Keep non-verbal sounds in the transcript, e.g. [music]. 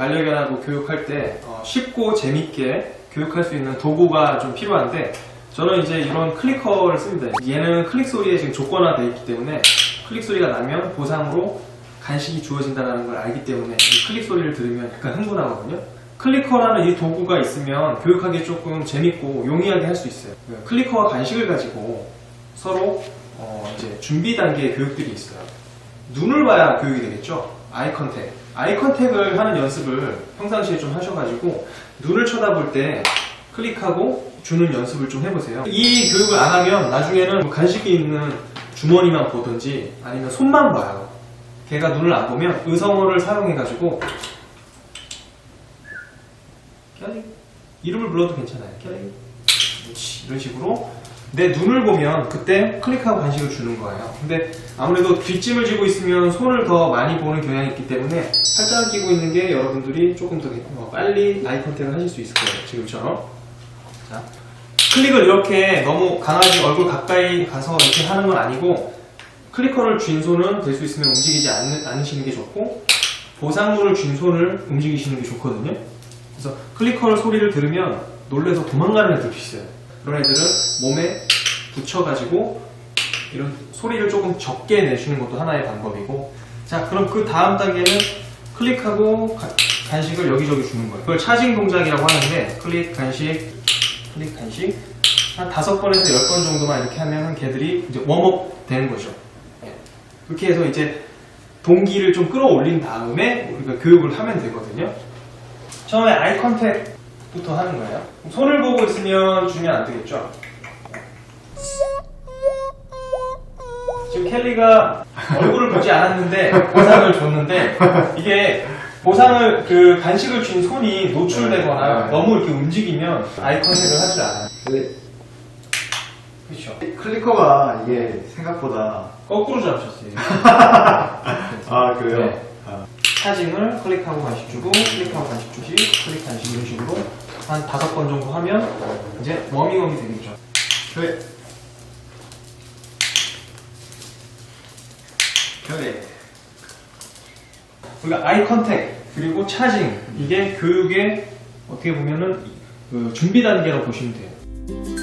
반려견하고 교육할 때 어, 쉽고 재밌게 교육할 수 있는 도구가 좀 필요한데 저는 이제 이런 클리커를 씁니다. 얘는 클릭 소리에 지금 조건화되어 있기 때문에 클릭 소리가 나면 보상으로 간식이 주어진다는 걸 알기 때문에 이 클릭 소리를 들으면 약간 흥분하거든요. 클리커라는 이 도구가 있으면 교육하기 조금 재밌고 용이하게 할 수 있어요. 그 클리커와 간식을 가지고 서로 어, 이제 준비 단계의 교육들이 있어요. 눈을 봐야 교육이 되겠죠. 아이 컨택. 아이 컨택을 하는 연습을 평상시에 좀 하셔가지고 눈을 쳐다볼 때 클릭하고 주는 연습을 좀 해보세요. 이 교육을 안 하면 나중에는 뭐 간식이 있는 주머니만 보든지 아니면 손만 봐요. 걔가 눈을 안 보면 의성어를 사용해가지고 이름을 불러도 괜찮아요. 이런 식으로 내 눈을 보면 그때 클릭하고 간식을 주는 거예요. 근데 아무래도 뒷짐을 지고 있으면 손을 더 많이 보는 경향이 있기 때문에 팔짱을 끼고 있는 게 여러분들이 조금 더 어, 빨리 아이 컨택을 하실 수 있을 거예요. 지금처럼. 자, 클릭을 이렇게 너무 강아지 얼굴 가까이 가서 이렇게 하는 건 아니고 클리커를 쥔 손은 될 수 있으면 움직이지 않는, 않으시는 게 좋고 보상물을 쥔 손을 움직이시는 게 좋거든요. 그래서 클리커를 소리를 들으면 놀래서 도망가는 애들도 있어요. 그런 애들은 몸에 붙여가지고 이런 소리를 조금 적게 내주는 것도 하나의 방법이고 자 그럼 그 다음 단계는 클릭하고 가- 간식을 여기저기 주는 거예요. 그걸 차징 동작이라고 하는데 클릭 간식 클릭 간식 한 다섯 번에서 열 번 정도만 이렇게 하면 걔들이 이제 웜업 되는 거죠. 예. 그렇게 해서 이제 동기를 좀 끌어올린 다음에 우리가 교육을 하면 되거든요. 처음에 아이 컨택 부터 하는 거예요. 손을 보고 있으면 주면 안 되겠죠. 지금 켈리가 얼굴을 보지 않았는데 보상을 줬는데 이게 보상을 그 간식을 쥔 손이 노출되거나 네. 너무 이렇게 움직이면 아이 컨택을 하지 않아요. 근데 그렇죠. 클리커가 이게 생각보다 거꾸로 잡으셨어요. [laughs] 아 그래요? 네. 아, 사진을 클릭하고 간식 주고 클릭하고 간식 주시 클릭 간식 이런 식으로 한 다섯 번 정도 하면 이제 워밍업이 되겠죠. 그래. 그래. 우리가 아이 컨택 그리고 차징 이게 교육의 어떻게 보면은 그 준비 단계라고 보시면 돼요.